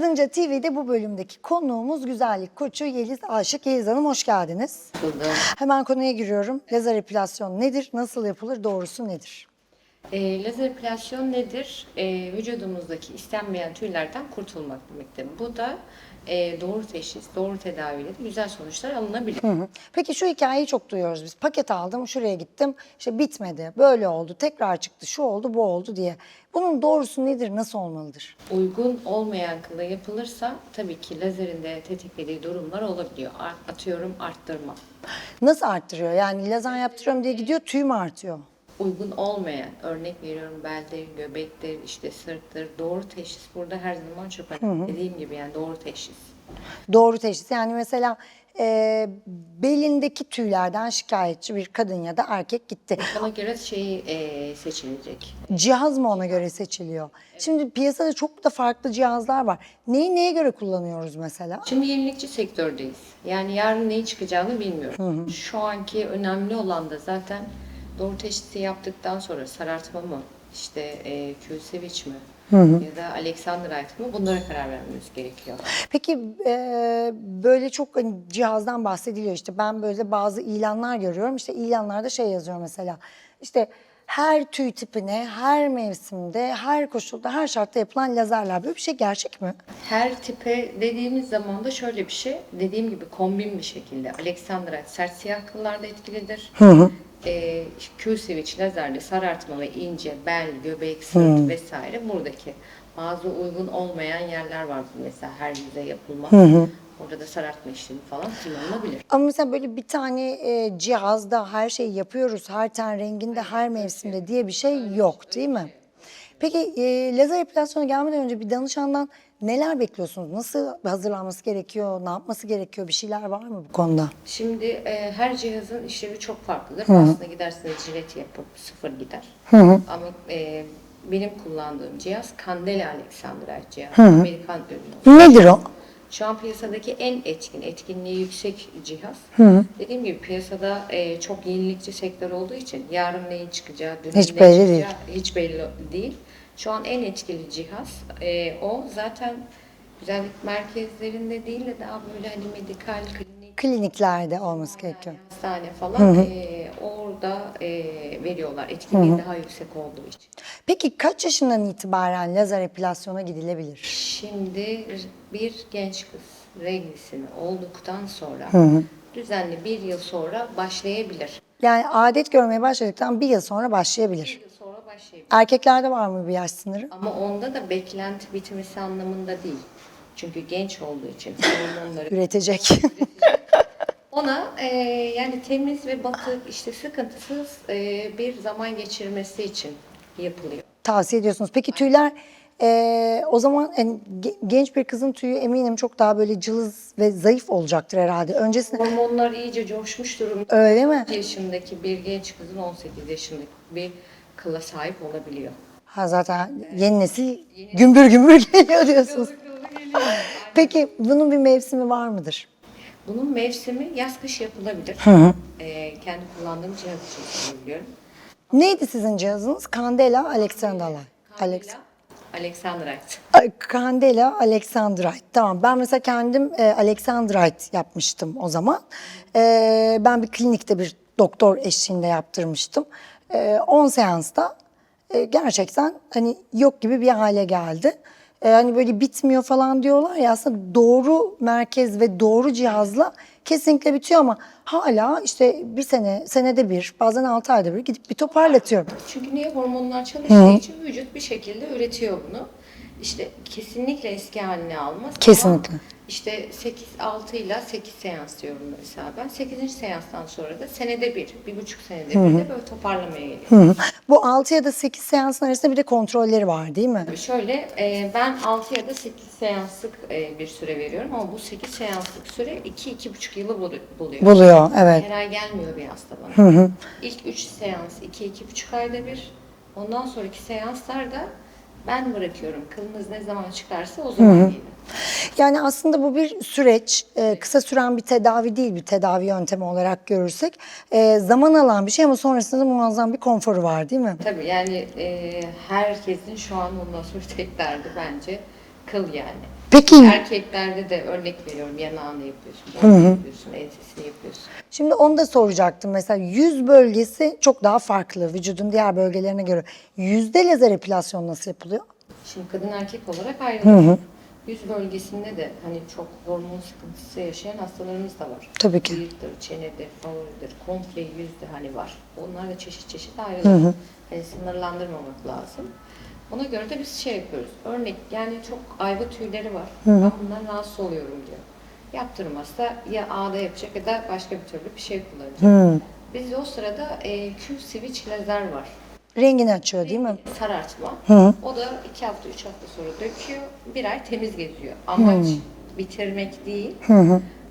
Gonca TV'de bu bölümdeki konuğumuz güzellik koçu Yeliz Aşık. Yeliz Hanım hoş geldiniz. Buldum. Hemen konuya giriyorum. Lazer epilasyon nedir? Nasıl yapılır? Doğrusu nedir? E, lazer epilasyon nedir? E, vücudumuzdaki istenmeyen tüylerden kurtulmak demektir. Bu da e, doğru teşhis, doğru tedaviyle de güzel sonuçlar alınabilir. Hı hı. Peki şu hikayeyi çok duyuyoruz biz. Paket aldım, şuraya gittim, işte bitmedi, böyle oldu, tekrar çıktı, şu oldu, bu oldu diye. Bunun doğrusu nedir, nasıl olmalıdır? Uygun olmayan kıla yapılırsa tabii ki lazerin de tetiklediği durumlar olabiliyor. Atıyorum arttırma. Nasıl arttırıyor? Yani lazer yaptırıyorum diye gidiyor, tüy mü artıyor? Uygun olmayan, örnek veriyorum beldir, göbektir, işte sırttır. Doğru teşhis burada her zaman çok önemli. Dediğim gibi yani doğru teşhis. Doğru teşhis. Yani mesela e, belindeki tüylerden şikayetçi bir kadın ya da erkek gitti. Ona göre şey e, seçilecek. Cihaz mı ona göre seçiliyor? Şimdi piyasada çok da farklı cihazlar var. Neyi neye göre kullanıyoruz mesela? Şimdi yenilikçi sektördeyiz. Yani yarın neyi çıkacağını bilmiyorum. Şu anki önemli olan da zaten doğru teşhisi yaptıktan sonra sarartma mı, işte e, Q-switch mi ya da Alexanderite mı? Bunlara karar vermemiz gerekiyor. Peki e, böyle çok hani cihazdan bahsediliyor işte. Ben böyle bazı ilanlar görüyorum. İşte ilanlarda şey yazıyor mesela. İşte her tüy tipine, her mevsimde, her koşulda, her şartta yapılan lazerler. Böyle bir şey gerçek mi? Her tipe dediğimiz zaman da şöyle bir şey, dediğim gibi kombin bir şekilde. Alexanderite sert siyah kıllarda etkilidir. E, Q-switch lazerli sarartma ve ince bel, göbek, sırt vesaire buradaki bazı uygun olmayan yerler var mesela her yüze yapılmaz. Orada da sarartma işlemi falan kullanılabilir. Ama mesela böyle bir tane e, cihazda her şeyi yapıyoruz, her ten renginde, her mevsimde diye bir şey yok değil mi? Peki e, lazer epilasyona gelmeden önce bir danışandan neler bekliyorsunuz? Nasıl hazırlanması gerekiyor? Ne yapması gerekiyor? Bir şeyler var mı bu konuda? Şimdi e, her cihazın işlevi çok farklıdır. Aslında giderseniz jilet yapıp sıfır gider. Ama e, benim kullandığım cihaz Candela Alexanderite cihaz. Amerikan ürünü. Nedir o? Şu an piyasadaki en etkin, etkinliği yüksek cihaz. Dediğim gibi piyasada e, çok yenilikçi sektör olduğu için yarın neyin çıkacağı, dün Hiç ne belli çıkacağı değil. hiç belli değil. Şu an en etkili cihaz. E, o zaten güzellik merkezlerinde değil de daha böyle hani medikal klinik Kliniklerde olması gerekiyor. hastane falan e, orada e, veriyorlar. Etkinliği daha yüksek olduğu için. Peki kaç yaşından itibaren lazer epilasyona gidilebilir? Şimdi bir genç kız reglisini olduktan sonra düzenli bir yıl sonra başlayabilir. Yani adet görmeye başladıktan bir yıl sonra başlayabilir. Sonra başlayabilir. Erkeklerde var mı bir yaş sınırı? Ama onda da beklenti bitmesi anlamında değil. Çünkü genç olduğu için hormonları Üretecek. ona e, yani temiz ve batık işte sıkıntısız e, bir zaman geçirmesi için yapılıyor. Tavsiye ediyorsunuz. Peki tüyler eee, o zaman yani ge- genç bir kızın tüyü eminim çok daha böyle cılız ve zayıf olacaktır herhalde. Öncesinde Hormonlar iyice coşmuş durumda. öyle mi? 18 yaşındaki bir genç kızın 18 yaşındaki bir kıla sahip olabiliyor. Ha zaten yeni nesil gümbür gümbür geliyor diyorsunuz. Peki bunun bir mevsimi var mıdır? Bunun mevsimi yaz kış yapılabilir. Ee, kendi kullandığım cihaz için söylüyorum. Neydi sizin cihazınız? Candela Alexandrite. Alex. Ay, Candela Alexandrite. Tamam ben mesela kendim e, Alexandrite yapmıştım o zaman. E, ben bir klinikte bir doktor eşliğinde yaptırmıştım. E, 10 seansta e, gerçekten hani yok gibi bir hale geldi. E, hani böyle bitmiyor falan diyorlar ya aslında doğru merkez ve doğru cihazla kesinlikle bitiyor ama hala işte bir sene, senede bir, bazen altı ayda bir gidip bir toparlatıyorum. Çünkü niye hormonlar çalıştığı için vücut bir şekilde üretiyor bunu. İşte kesinlikle eski haline almaz. Kesinlikle. Ama işte 8 6 ile 8 seans diyorum mesela ben. 8. seanstan sonra da senede bir, bir buçuk senede bir de böyle toparlamaya geliyor. Hı. Bu 6 ya da 8 seansın arasında bir de kontrolleri var değil mi? Şöyle e, ben 6 ya da 8 seanslık e, bir süre veriyorum ama bu 8 seanslık süre 2-2,5 yılı bulu- buluyor. Buluyor evet. Her ay gelmiyor bir hasta bana. İlk 3 seans 2-2,5 ayda bir. Ondan sonraki seanslar da ben bırakıyorum. Kılınız ne zaman çıkarsa o zaman gelin. Yani aslında bu bir süreç, e, kısa süren bir tedavi değil bir tedavi yöntemi olarak görürsek. E, zaman alan bir şey ama sonrasında da muazzam bir konforu var değil mi? Tabii yani e, herkesin şu an ondan sonra tek derdi bence kıl yani. Peki Erkeklerde de örnek veriyorum yanağını yapıyorsun, boynunu yapıyorsun, ensesini yapıyorsun. Şimdi onu da soracaktım. Mesela yüz bölgesi çok daha farklı vücudun diğer bölgelerine göre. Yüzde lazer epilasyon nasıl yapılıyor? Şimdi kadın erkek olarak ayrılıyor. Yüz bölgesinde de hani çok hormon sıkıntısı yaşayan hastalarımız da var. Tabii ki. Bıyıktır, çenedir, favoridir, komple yüzde hani var. Onlar da çeşit çeşit ayrılıyor. Hani sınırlandırmamak lazım. Ona göre de biz şey yapıyoruz. Örnek yani çok ayva tüyleri var. Ben bundan rahatsız oluyorum diyor. Yaptırmazsa ya ağda yapacak ya da başka bir türlü bir şey kullanacak. Biz de o sırada e, Q-Switch lazer var. Rengini açıyor değil mi? Sarartma. O da iki hafta, üç hafta sonra döküyor. Bir ay temiz geziyor. Amaç bitirmek değil.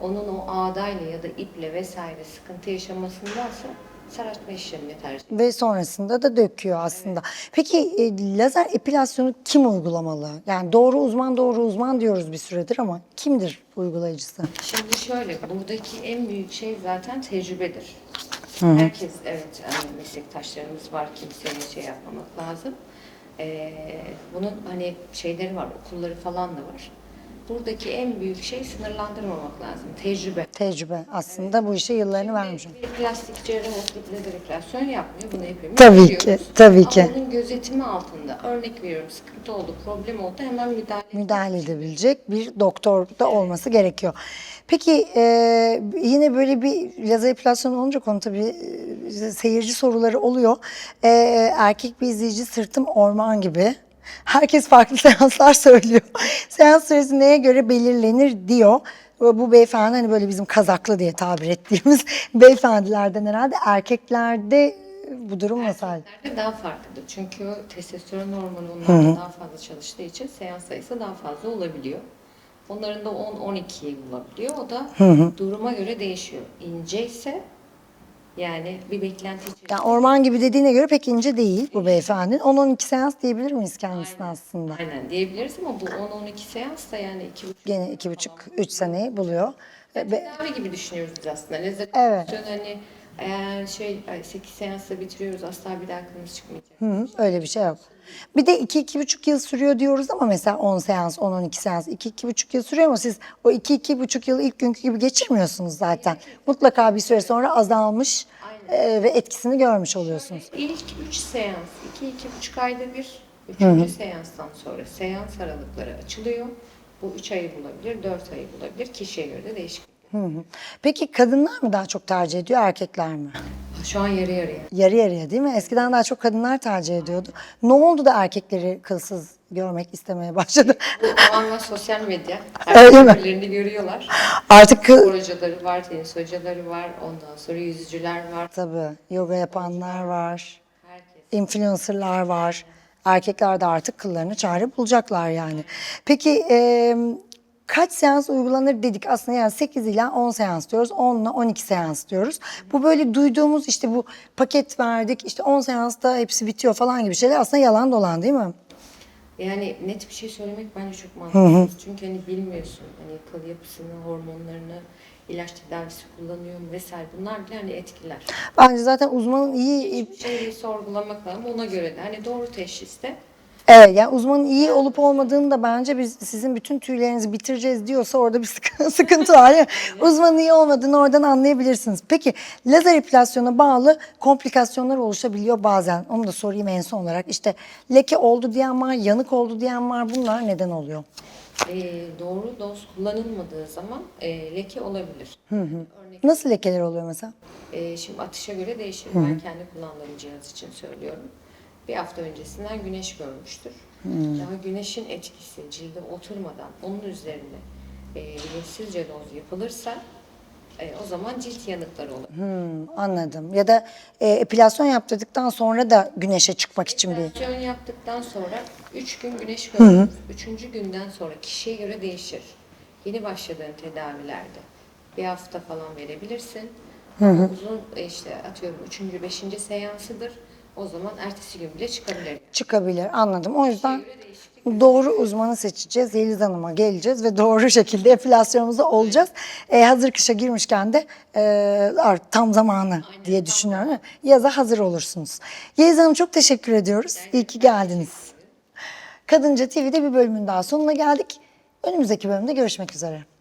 Onun o ağdayla ya da iple vesaire sıkıntı yaşamasındansa sarartma işlemini tercih ediyor. Ve sonrasında da döküyor aslında. Peki e, lazer epilasyonu kim uygulamalı? Yani doğru uzman doğru uzman diyoruz bir süredir ama kimdir uygulayıcısı? Şimdi şöyle, buradaki en büyük şey zaten tecrübedir. Herkes, evet hani meslektaşlarımız var, kimseye şey yapmamak lazım. Ee, bunun hani şeyleri var, okulları falan da var. Buradaki en büyük şey sınırlandırmamak lazım, tecrübe. Tecrübe aslında bu işe yıllarını vermiş. Bir plastik cerrah oturup lazer epilasyon yapmıyor. Bunu hepimiz Tabii biliyoruz. ki, tabii ki. Ama onun gözetimi altında. Örnek veriyorum sıkıntı oldu, problem oldu hemen müdahale müdahale edebilecek bir doktor da olması gerekiyor. Peki e, yine böyle bir lazer epilasyon olunca konu tabii e, seyirci soruları oluyor. E, erkek bir izleyici sırtım orman gibi. Herkes farklı seanslar söylüyor. Seans süresi neye göre belirlenir diyor. Bu beyefendi hani böyle bizim kazaklı diye tabir ettiğimiz beyefendilerden herhalde erkeklerde bu durum nasıl? Erkeklerde daha farklıdır. Çünkü testosteron hormonu onlarda daha fazla çalıştığı için seans sayısı daha fazla olabiliyor. Onların da 10-12'yi bulabiliyor. O da duruma göre değişiyor. İnce ise yani bir beklenti için. Yani orman gibi dediğine göre pek ince değil bu beyefendinin. 10-12 seans diyebilir miyiz kendisine aslında? Aynen diyebiliriz ama bu 10-12 seans da yani 2,5 Gene 2,5-3 seneyi buluyor. E, be- tedavi gibi düşünüyoruz biz aslında. Lezzet Evet. hani eğer şey 8 seansla bitiriyoruz asla bir daha aklımız çıkmayacak. Hı, öyle bir şey yok. Bir de 2-2,5 yıl sürüyor diyoruz ama mesela 10 seans, 10-12 seans 2-2,5 yıl sürüyor ama siz o 2-2,5 yılı ilk günkü gibi geçirmiyorsunuz zaten. Mutlaka bir süre sonra azalmış e, ve etkisini görmüş oluyorsunuz. İlk 3 seans, 2-2,5 ayda bir, 3. seanstan sonra seans aralıkları açılıyor. Bu 3 ayı bulabilir, 4 ayı bulabilir. Kişiye göre de değişik. Hı hı. Peki kadınlar mı daha çok tercih ediyor, erkekler mi? Şu an yarı yarıya. Yarı yarıya değil mi? Eskiden daha çok kadınlar tercih ediyordu. Ne oldu da erkekleri kılsız görmek istemeye başladı? Bu tamamen sosyal medya. Öyle birbirlerini görüyorlar. Artık kı- Spor hocaları var, tenis hocaları var, ondan sonra yüzücüler var. tabii yoga yapanlar var, Herkes. influencerlar var. Erkekler de artık kıllarını çare bulacaklar yani. Peki e, kaç seans uygulanır dedik aslında yani 8 ila 10 seans diyoruz. 10 ile 12 seans diyoruz. Bu böyle duyduğumuz işte bu paket verdik işte 10 seansta hepsi bitiyor falan gibi şeyler aslında yalan dolan değil mi? Yani net bir şey söylemek bence çok mantıksız. Çünkü hani bilmiyorsun hani kıl yapısını, hormonlarını, ilaç tedavisi kullanıyor mu vesaire. Bunlar bile hani etkiler. Bence zaten uzmanın iyi Hiçbir şeyi sorgulamak lazım. Ona göre de hani doğru teşhiste Evet yani uzmanın iyi olup olmadığını da bence biz sizin bütün tüylerinizi bitireceğiz diyorsa orada bir sıkı- sıkıntı var. Yani uzmanın iyi olmadığını oradan anlayabilirsiniz. Peki lazer epilasyona bağlı komplikasyonlar oluşabiliyor bazen. Onu da sorayım en son olarak. İşte leke oldu diyen var, yanık oldu diyen var. Bunlar neden oluyor? e, doğru doz kullanılmadığı zaman e, leke olabilir. Örnek Nasıl lekeler oluyor mesela? e, şimdi atışa göre değişir. Ben kendi kullandığım cihaz için söylüyorum. Bir hafta öncesinden güneş görmüştür. Daha güneşin etkisi cilde oturmadan onun üzerine e, bilinçsizce doz yapılırsa e, o zaman cilt yanıkları olur. Hmm, anladım. Ya da e, epilasyon yaptırdıktan sonra da güneşe çıkmak için bir... Operasyon yaptıktan sonra 3 gün güneş görürüz. Üçüncü günden sonra kişiye göre değişir. Yeni başladığın tedavilerde bir hafta falan verebilirsin. Ama uzun e, işte atıyorum üçüncü, beşinci seansıdır. O zaman ertesi gün bile çıkabilir. çıkabilir. Anladım. O yüzden doğru uzmanı seçeceğiz. Yeliz Hanım'a geleceğiz ve doğru şekilde epilasyonumuzu olacağız. E, hazır kışa girmişken de e, tam zamanı diye düşünüyorum. Yaza hazır olursunuz. Yeliz Hanım çok teşekkür ediyoruz. İyi ki geldiniz. Kadınca TV'de bir bölümün daha sonuna geldik. Önümüzdeki bölümde görüşmek üzere.